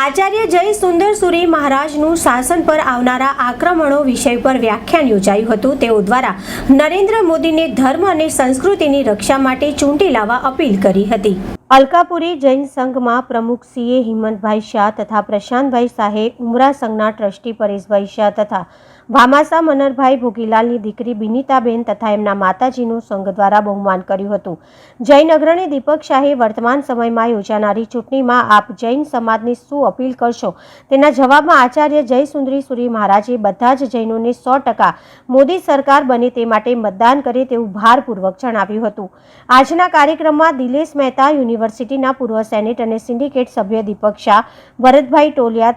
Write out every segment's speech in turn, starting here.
આચાર્ય જય સુંદર સુરી મહારાજનું શાસન પર આવનારા આક્રમણો વિષય પર વ્યાખ્યાન યોજાયું હતું. તેઓ દ્વારા નરેન્દ્ર મોદીને ધર્મ અને સંસ્કૃતિની રક્ષા માટે ચૂંટી લાવવા અપીલ કરી હતી. અલકાપુરી જૈન સંઘમાં પ્રમુખ સીએ હિંમતભાઈ શાહ તથા પ્રશાંતભાઈ શાહે ઉમરા સંઘના ટ્રસ્ટી પરેશભાઈ શાહ તથા ભામાસા મનરભાઈ ભોગીલાલની દીકરી બિનિતાબેન તથા એમના માતાજીનું સંઘ દ્વારા બહુમાન કર્યું હતું. જૈન અગ્રણી દીપક શાહે વર્તમાન સમયમાં યોજાનારી ચૂંટણીમાં આપ જૈન સમાજની શું અપીલ કરશો? તેના જવાબમાં આચાર્ય જયસુંદરી સુરી મહારાજે બધા જ જૈનોને સો ટકા મોદી સરકાર બને તે માટે મતદાન કરે તેવું ભારપૂર્વક જણાવ્યું હતું. આજના કાર્યક્રમમાં દિલેશ મહેતા યુનિવર્સિટીના પૂર્વ સેનેટ અને સિન્ડિકેટ સભ્ય દીપક શાહ, ભરતભાઈ ટોલિયા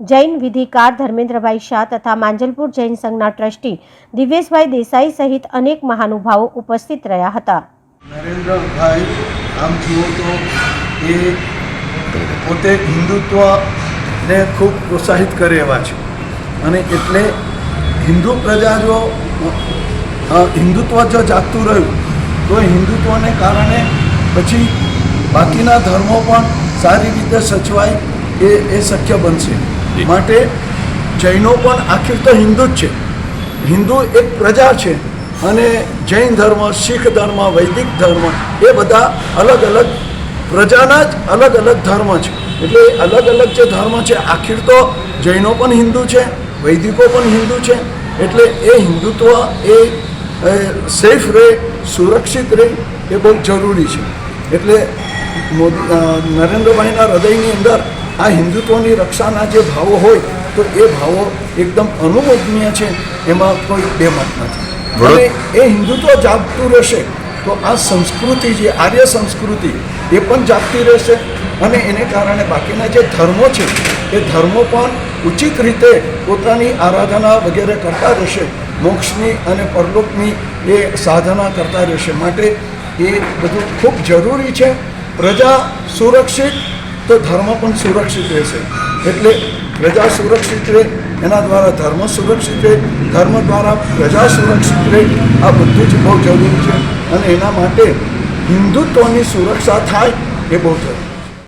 જૈન વિધિકાર ધર્મેન્દ્રભાઈ શાહ તથા માંજલપુર જૈન સંઘના ટ્રસ્ટી દિવેશભાઈ દેસાઈ સહિત અનેક મહાનુભાવો ઉપસ્થિત રહ્યા હતા. નરેન્દ્રભાઈ, આમ જુઓ તો એ પોતે હિન્દુત્વને ખૂબ પ્રોત્સાહિત કરે એવા છે. અને એટલે હિન્દુ પ્રજા જો હિન્દુત્વ જો જાગતું રહ્યું, તો હિન્દુત્વને કારણે પછી બાકીના ધર્મો પણ સારી રીતે સચવાય એ એ શક્ય બનશે. માટે જૈનો પણ આખી તો હિન્દુ જ છે. હિન્દુ એક પ્રજા છે અને જૈન ધર્મ, શીખ ધર્મ, વૈદિક ધર્મ એ બધા અલગ અલગ પ્રજાના જ અલગ અલગ ધર્મ છે. એટલે અલગ અલગ જે ધર્મ છે આખીર તો જૈનો પણ હિન્દુ છે, વૈદિકો પણ હિન્દુ છે. એટલે એ હિન્દુત્વ એ સેફ રહે, સુરક્ષિત રહે એ બહુ જરૂરી છે. એટલે નરેન્દ્રભાઈના હૃદયની અંદર આ હિન્દુત્વની રક્ષાના જે ભાવો હોય તો એ ભાવો એકદમ અનુમોદનીય છે એમાં કોઈ બેમત નથી. અને એ હિન્દુત્વ જાગતું રહેશે તો આ સંસ્કૃતિ જે આર્ય સંસ્કૃતિ એ પણ જાગતી રહેશે. અને એને કારણે બાકીના જે ધર્મો છે એ ધર્મો પણ ઉચિત રીતે પોતાની આરાધના વગેરે કરતા રહેશે. મોક્ષની અને પરલોકની એ સાધના કરતા રહેશે. માટે એ બધું ખૂબ જરૂરી છે. પ્રજા સુરક્ષિત તો ધર્મ પણ સુરક્ષિત રહેશે એટલે પ્રજા સુરક્ષિત રહે, એના દ્વારા ધર્મ સુરક્ષિત રહે, ધર્મ દ્વારા પ્રજા સુરક્ષિત રહે, આ બધું જ બહુ જરૂરી છે. અને એના માટે હિન્દુત્વની સુરક્ષા થાય એ બહુ જરૂરી